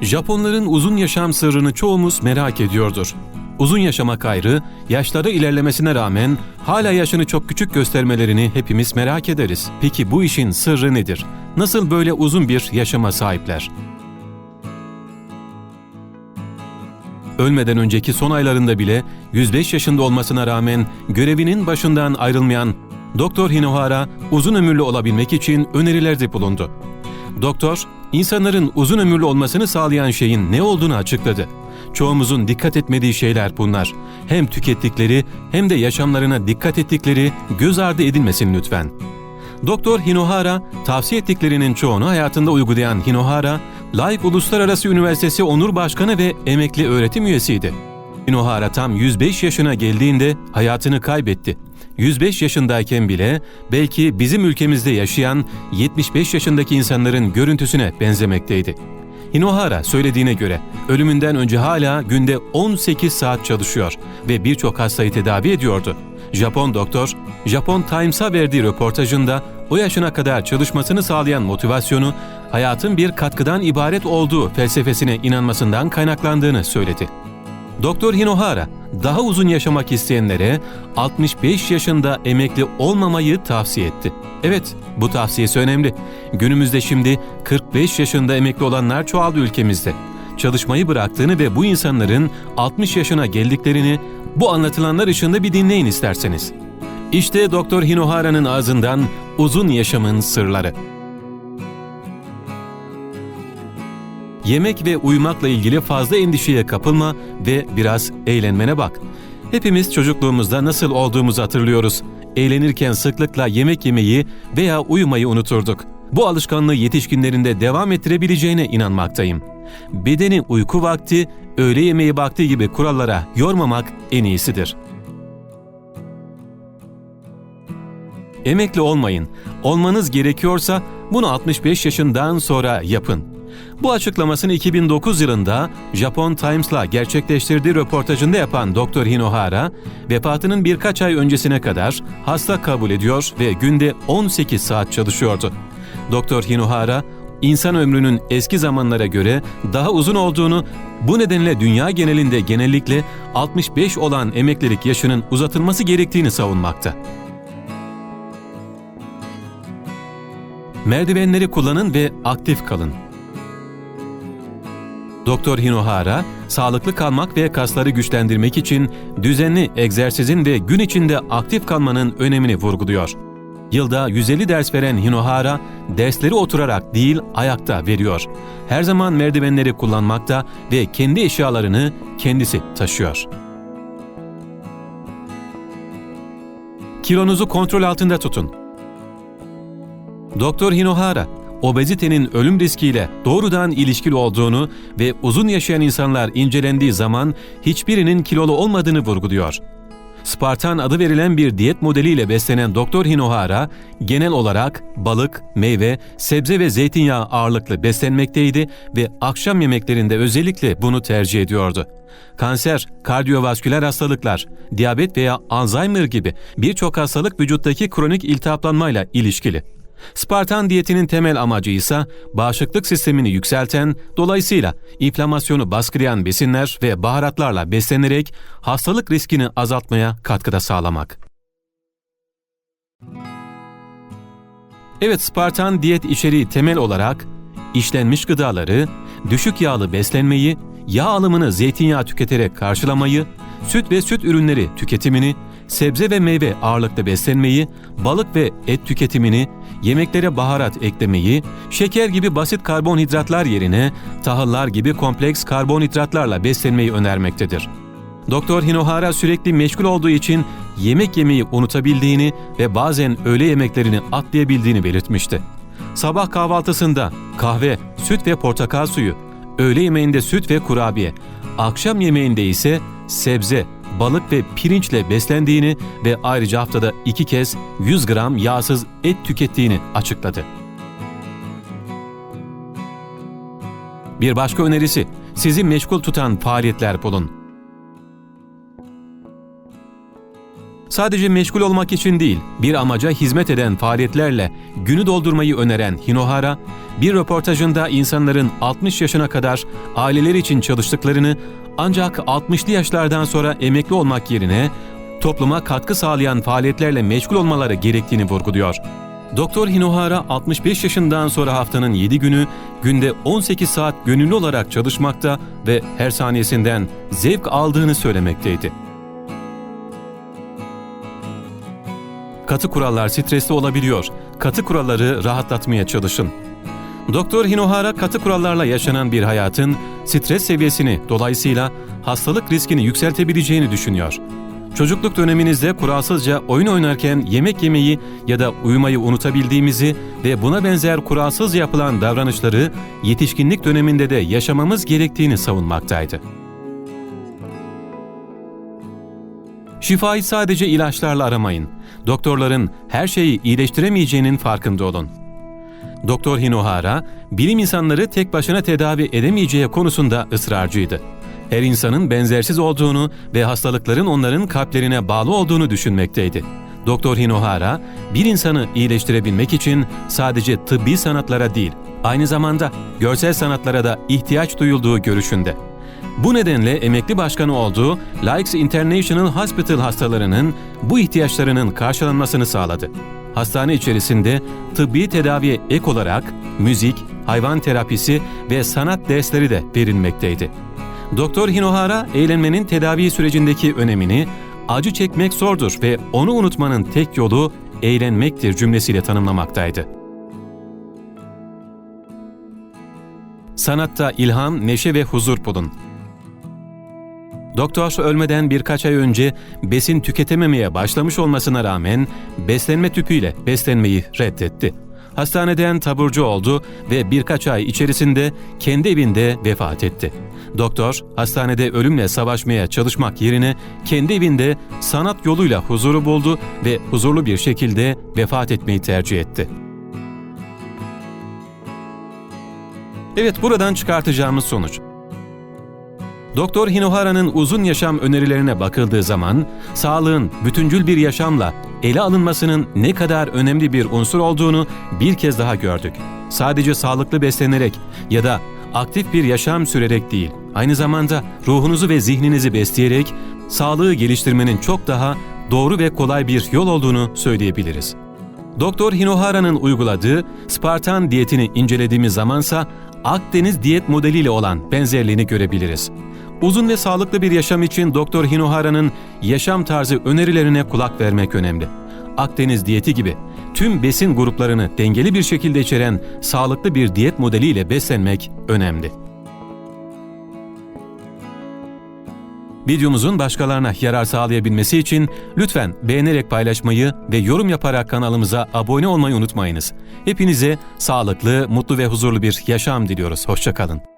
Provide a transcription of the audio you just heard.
Japonların uzun yaşam sırrını çoğumuz merak ediyordur. Uzun yaşamak ayrı, yaşları ilerlemesine rağmen hala yaşını çok küçük göstermelerini hepimiz merak ederiz. Peki bu işin sırrı nedir? Nasıl böyle uzun bir yaşama sahipler? Ölmeden önceki son aylarında bile 105 yaşında olmasına rağmen görevinin başından ayrılmayan Doktor Hinohara uzun ömürlü olabilmek için önerilerde bulundu. Doktor, insanların uzun ömürlü olmasını sağlayan şeyin ne olduğunu açıkladı. Çoğumuzun dikkat etmediği şeyler bunlar. Hem tükettikleri hem de yaşamlarına dikkat ettikleri göz ardı edilmesin lütfen. Doktor Hinohara, tavsiye ettiklerinin çoğunu hayatında uygulayan Hinohara, Laik Uluslararası Üniversitesi Onur Başkanı ve emekli öğretim üyesiydi. Hinohara tam 105 yaşına geldiğinde hayatını kaybetti. 105 yaşındayken bile belki bizim ülkemizde yaşayan 75 yaşındaki insanların görüntüsüne benzemekteydi. Hinohara söylediğine göre ölümünden önce hala günde 18 saat çalışıyor ve birçok hastayı tedavi ediyordu. Japon doktor, Japon Times'a verdiği röportajında o yaşına kadar çalışmasını sağlayan motivasyonu hayatın bir katkıdan ibaret olduğu felsefesine inanmasından kaynaklandığını söyledi. Doktor Hinohara, daha uzun yaşamak isteyenlere 65 yaşında emekli olmamayı tavsiye etti. Evet, bu tavsiyesi önemli. Günümüzde şimdi 45 yaşında emekli olanlar çoğaldı ülkemizde. Çalışmayı bıraktığını ve bu insanların 60 yaşına geldiklerini bu anlatılanlar ışığında bir dinleyin isterseniz. İşte Doktor Hinohara'nın ağzından uzun yaşamın sırları. Yemek ve uyumakla ilgili fazla endişeye kapılma ve biraz eğlenmene bak. Hepimiz çocukluğumuzda nasıl olduğumuzu hatırlıyoruz. Eğlenirken sıklıkla yemek yemeyi veya uyumayı unuturduk. Bu alışkanlığı yetişkinlerinde devam ettirebileceğine inanmaktayım. Bedeni uyku vakti, öğle yemeği vakti gibi kurallara yormamak en iyisidir. Emekli olmayın. Olmanız gerekiyorsa bunu 65 yaşından sonra yapın. Bu açıklamasını 2009 yılında Japon Times'la gerçekleştirdiği röportajında yapan Dr. Hinohara, vefatının birkaç ay öncesine kadar hasta kabul ediyor ve günde 18 saat çalışıyordu. Dr. Hinohara, insan ömrünün eski zamanlara göre daha uzun olduğunu, bu nedenle dünya genelinde genellikle 65 olan emeklilik yaşının uzatılması gerektiğini savunmakta. Merdivenleri kullanın ve aktif kalın. Doktor Hinohara, sağlıklı kalmak ve kasları güçlendirmek için düzenli egzersizin ve gün içinde aktif kalmanın önemini vurguluyor. Yılda 150 ders veren Hinohara, dersleri oturarak değil ayakta veriyor. Her zaman merdivenleri kullanmakta ve kendi eşyalarını kendisi taşıyor. Kilonuzu kontrol altında tutun. Doktor Hinohara, obezitenin ölüm riskiyle doğrudan ilişkili olduğunu ve uzun yaşayan insanlar incelendiği zaman hiçbirinin kilolu olmadığını vurguluyor. Spartan adı verilen bir diyet modeliyle beslenen Doktor Hinohara, genel olarak balık, meyve, sebze ve zeytinyağı ağırlıklı beslenmekteydi ve akşam yemeklerinde özellikle bunu tercih ediyordu. Kanser, kardiyovasküler hastalıklar, diyabet veya Alzheimer gibi birçok hastalık vücuttaki kronik iltihaplanmayla ilişkili. Spartan diyetinin temel amacı ise bağışıklık sistemini yükselten, dolayısıyla inflamasyonu baskılayan besinler ve baharatlarla beslenerek hastalık riskini azaltmaya katkıda sağlamak. Evet, Spartan diyet içeriği temel olarak işlenmiş gıdaları, düşük yağlı beslenmeyi, yağ alımını zeytinyağı tüketerek karşılamayı, süt ve süt ürünleri tüketimini, sebze ve meyve ağırlıklı beslenmeyi, balık ve et tüketimini, yemeklere baharat eklemeyi, şeker gibi basit karbonhidratlar yerine tahıllar gibi kompleks karbonhidratlarla beslenmeyi önermektedir. Doktor Hinohara sürekli meşgul olduğu için yemek yemeyi unutabildiğini ve bazen öğle yemeklerini atlayabildiğini belirtmişti. Sabah kahvaltısında kahve, süt ve portakal suyu, öğle yemeğinde süt ve kurabiye, akşam yemeğinde ise sebze, balık ve pirinçle beslendiğini ve ayrıca haftada iki kez 100 gram yağsız et tükettiğini açıkladı. Bir başka önerisi, sizi meşgul tutan faaliyetler bulun. Sadece meşgul olmak için değil, bir amaca hizmet eden faaliyetlerle günü doldurmayı öneren Hinohara, bir röportajında insanların 60 yaşına kadar aileler için çalıştıklarını ancak 60'lı yaşlardan sonra emekli olmak yerine topluma katkı sağlayan faaliyetlerle meşgul olmaları gerektiğini vurguluyor. Doktor Hinohara 65 yaşından sonra haftanın 7 günü günde 18 saat gönüllü olarak çalışmakta ve her saniyesinden zevk aldığını söylemekteydi. Katı kurallar stresli olabiliyor. Katı kuralları rahatlatmaya çalışın. Doktor Hinohara katı kurallarla yaşanan bir hayatın stres seviyesini dolayısıyla hastalık riskini yükseltebileceğini düşünüyor. Çocukluk döneminizde kuralsızca oyun oynarken yemek yemeyi ya da uyumayı unutabildiğimizi ve buna benzer kuralsız yapılan davranışları yetişkinlik döneminde de yaşamamız gerektiğini savunmaktaydı. Şifayı sadece ilaçlarla aramayın. Doktorların her şeyi iyileştiremeyeceğinin farkında olun. Doktor Hinohara, bilim insanları tek başına tedavi edemeyeceği konusunda ısrarcıydı. Her insanın benzersiz olduğunu ve hastalıkların onların kalplerine bağlı olduğunu düşünmekteydi. Doktor Hinohara, bir insanı iyileştirebilmek için sadece tıbbi sanatlara değil, aynı zamanda görsel sanatlara da ihtiyaç duyulduğu görüşünde. Bu nedenle emekli başkanı olduğu Likes International Hospital hastalarının bu ihtiyaçlarının karşılanmasını sağladı. Hastane içerisinde tıbbi tedaviye ek olarak müzik, hayvan terapisi ve sanat dersleri de verilmekteydi. Doktor Hinohara eğlenmenin tedavi sürecindeki önemini acı çekmek zordur ve onu unutmanın tek yolu eğlenmektir cümlesiyle tanımlamaktaydı. Sanatta ilham, neşe ve huzur bulun. Doktor ölmeden birkaç ay önce besin tüketememeye başlamış olmasına rağmen beslenme tüpüyle beslenmeyi reddetti. Hastaneden taburcu oldu ve birkaç ay içerisinde kendi evinde vefat etti. Doktor, hastanede ölümle savaşmaya çalışmak yerine kendi evinde sanat yoluyla huzuru buldu ve huzurlu bir şekilde vefat etmeyi tercih etti. Evet, buradan çıkartacağımız sonuç. Doktor Hinohara'nın uzun yaşam önerilerine bakıldığı zaman sağlığın bütüncül bir yaşamla ele alınmasının ne kadar önemli bir unsur olduğunu bir kez daha gördük. Sadece sağlıklı beslenerek ya da aktif bir yaşam sürerek değil, aynı zamanda ruhunuzu ve zihninizi besleyerek sağlığı geliştirmenin çok daha doğru ve kolay bir yol olduğunu söyleyebiliriz. Doktor Hinohara'nın uyguladığı Spartan diyetini incelediğimiz zamansa Akdeniz diyet modeliyle olan benzerliğini görebiliriz. Uzun ve sağlıklı bir yaşam için Doktor Hinohara'nın yaşam tarzı önerilerine kulak vermek önemli. Akdeniz diyeti gibi tüm besin gruplarını dengeli bir şekilde içeren sağlıklı bir diyet modeliyle beslenmek önemli. Videomuzun başkalarına yarar sağlayabilmesi için lütfen beğenerek paylaşmayı ve yorum yaparak kanalımıza abone olmayı unutmayınız. Hepinize sağlıklı, mutlu ve huzurlu bir yaşam diliyoruz. Hoşçakalın.